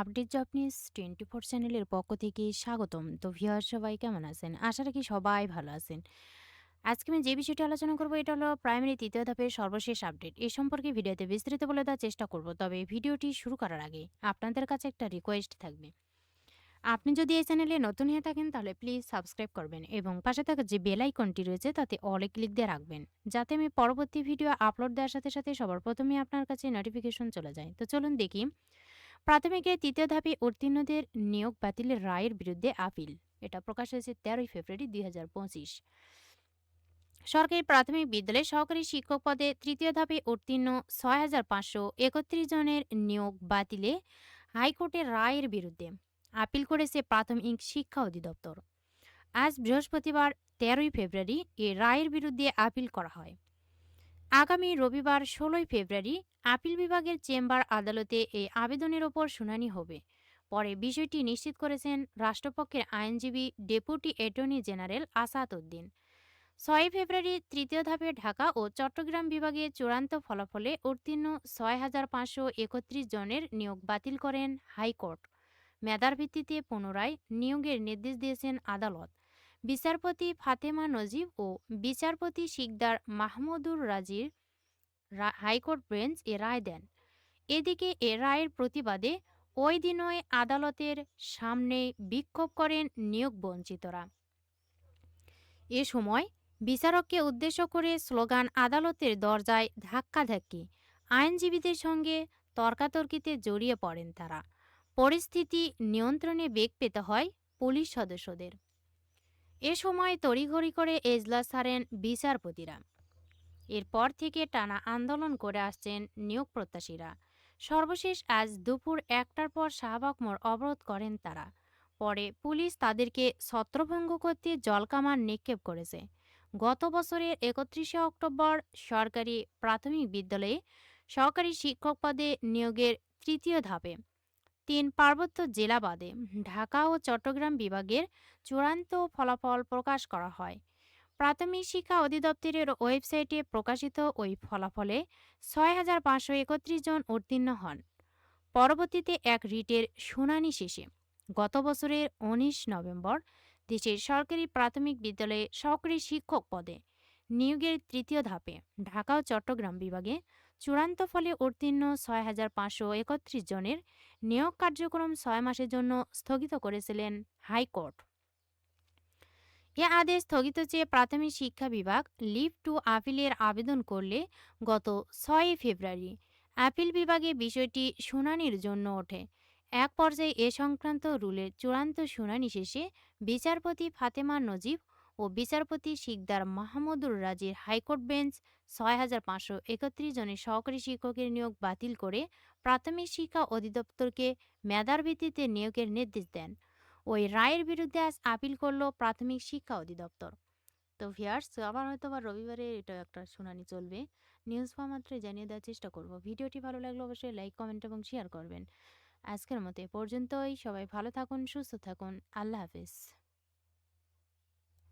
Update job news twenty four চ্যানেলের পক্ষ থেকে স্বাগতম। তো ভিউয়ার সবাই কেমন আছেন? আশা রাখি সবাই ভালো আছেন। আজকে আমি যে বিষয়টি আলোচনা করব, এটা হলো প্রাইমারি তৃতীয় ধাপের সর্বশেষ আপডেট। এ সম্পর্কে ভিডিওতে বিস্তারিত বলে দেওয়ার চেষ্টা করব, তবে ভিডিওটি শুরু করার আগে আপনাদের কাছে একটা রিকোয়েস্ট থাকবে। আপনি যদি এই চ্যানেলে নতুন হয়ে থাকেন, তাহলে প্লিজ সাবস্ক্রাইব করবেন এবং পাশে থাকা যে বেল আইকনটি রয়েছে, তাতে অলে ক্লিক দিয়ে রাখবেন, যাতে আমি পরবর্তী ভিডিও আপলোড দেওয়ার সাথে সাথে সবার প্রথমে আপনার কাছে নোটিফিকেশন চলে যায়। তো চলুন দেখি প্রাথমিকের তৃতীয় ধাপে উত্তীর্ণদের নিয়োগ বাতিলের রায়ের বিরুদ্ধে আপিল। এটা প্রকাশ হয়েছে তেরোই ফেব্রুয়ারি দুই হাজার পঁচিশ। সরকারি প্রাথমিক বিদ্যালয়ে সহকারী শিক্ষক পদে তৃতীয় ধাপে উত্তীর্ণ ছয় হাজার পাঁচশো একত্রিশ জনের নিয়োগ বাতিলে হাইকোর্টের রায়ের বিরুদ্ধে আপিল করেছে প্রাথমিক শিক্ষা অধিদপ্তর। আজ বৃহস্পতিবার তেরোই ফেব্রুয়ারি এ রায়ের বিরুদ্ধে আপিল করা হয়। আগামী রবিবার ষোলোই ফেব্রুয়ারি আপিল বিভাগের চেম্বার আদালতে এই আবেদনের ওপর শুনানি হবে। পরে বিষয়টি নিশ্চিত করেছেন রাষ্ট্রপক্ষের আইনজীবী deputy attorney general Asad Uddin. ছয় ফেব্রুয়ারি তৃতীয় ধাপে ঢাকা ও চট্টগ্রাম বিভাগে চূড়ান্ত ফলাফলে উত্তীর্ণ ছয় হাজার পাঁচশো একত্রিশ জনের নিয়োগ বাতিল করেন হাইকোর্ট। মেধার ভিত্তিতে পুনরায় নিয়োগের নির্দেশ দিয়েছেন আদালত। বিচারপতি ফাতেমা নজিব ও বিচারপতি শিকদার মাহমুদুর রাজির হাইকোর্ট বেঞ্চ এ রায় দেন। এদিকে এ রায়ের প্রতিবাদে ওই দিনই আদালতের সামনে বিক্ষোভ করেন নিয়োগ বঞ্চিতরা এ সময় বিচারককে উদ্দেশ্য করে স্লোগান আদালতের দরজায় ধাক্কাধাক্কি আইনজীবীদের সঙ্গে তর্কাতর্কিতে জড়িয়ে পড়েন তারা। পরিস্থিতি নিয়ন্ত্রণে বেগ পেতে হয় পুলিশ সদস্যদের। এ সময় তড়িঘড়ি করে এজলাস ছাড়েন বিচারপতিরা। এরপর থেকে টানা আন্দোলন করে আসছেন নিয়োগ প্রত্যাশীরা। সর্বশেষ আজ দুপুর একটার পর শাহবাগ মোড় অবরোধ করেন তারা। পরে পুলিশ তাদেরকে ছত্রভঙ্গ করতে জলকামান নিক্ষেপ করেছে। গত বছরের একত্রিশে অক্টোবর সরকারি প্রাথমিক বিদ্যালয়ে সহকারী শিক্ষক পদে নিয়োগের তৃতীয় ধাপে তিন পার্বত্য জেলা বাদে ঢাকা ও চট্টগ্রাম বিভাগের চূড়ান্ত ফলাফল প্রকাশ করা হয়। প্রাথমিক শিক্ষা অধিদপ্তরের ওয়েবসাইটে প্রকাশিত ওই ফলাফলে ছয় হাজার পাঁচশো একত্রিশ জন উত্তীর্ণ হন। পরবর্তীতে এক রিটের শুনানি শেষে গত বছরের উনিশ নভেম্বর দেশের সরকারি প্রাথমিক বিদ্যালয়ে সহকারী শিক্ষক পদে নিয়োগের তৃতীয় ধাপে ঢাকা ও চট্টগ্রাম বিভাগে চূড়ান্ত ফলে উত্তীর্ণ ছয় হাজার পাঁচশো একত্রিশ জনের নিয়োগ কার্যক্রম ছয় মাসের জন্য স্থগিত করেছিলেন হাইকোর্ট। এ আদেশ স্থগিত চেয়ে প্রাথমিক শিক্ষা বিভাগ লিভ টু আপিলের আবেদন করলে গত ছয়ই ফেব্রুয়ারি আপিল বিভাগে বিষয়টি শুনানির জন্য ওঠে। এক পর্যায়ে এ সংক্রান্ত রুলের চূড়ান্ত শুনানি শেষে বিচারপতি ফাতেমা নজিব ও বিচারপতি শিকদার মাহমুদুর রাজির হাইকোর্ট বেঞ্চ ছয় হাজার পাঁচশো একত্রিশ জনের সহকারী শিক্ষকের নিয়োগ বাতিল করে প্রাথমিক শিক্ষা অধিদপ্তরকে মেধার ভিত্তিতে নিয়োগের নির্দেশ দেন। ওই রায়ের বিরুদ্ধে আজ আপিল করল প্রাথমিক শিক্ষা অধিদপ্তর। তো ভিয়ার্স আবার হয়তো আবার রবিবারে এটা একটা শুনানি চলবে। নিউজ মাত্রে জানিয়ে দেওয়ার চেষ্টা করব। ভিডিওটি ভালো লাগলে অবশ্যই লাইক, কমেন্ট এবং শেয়ার করবেন। আজকের মতো এ পর্যন্তই। সবাই ভালো থাকুন, সুস্থ থাকুন। আল্লাহ হাফিজ।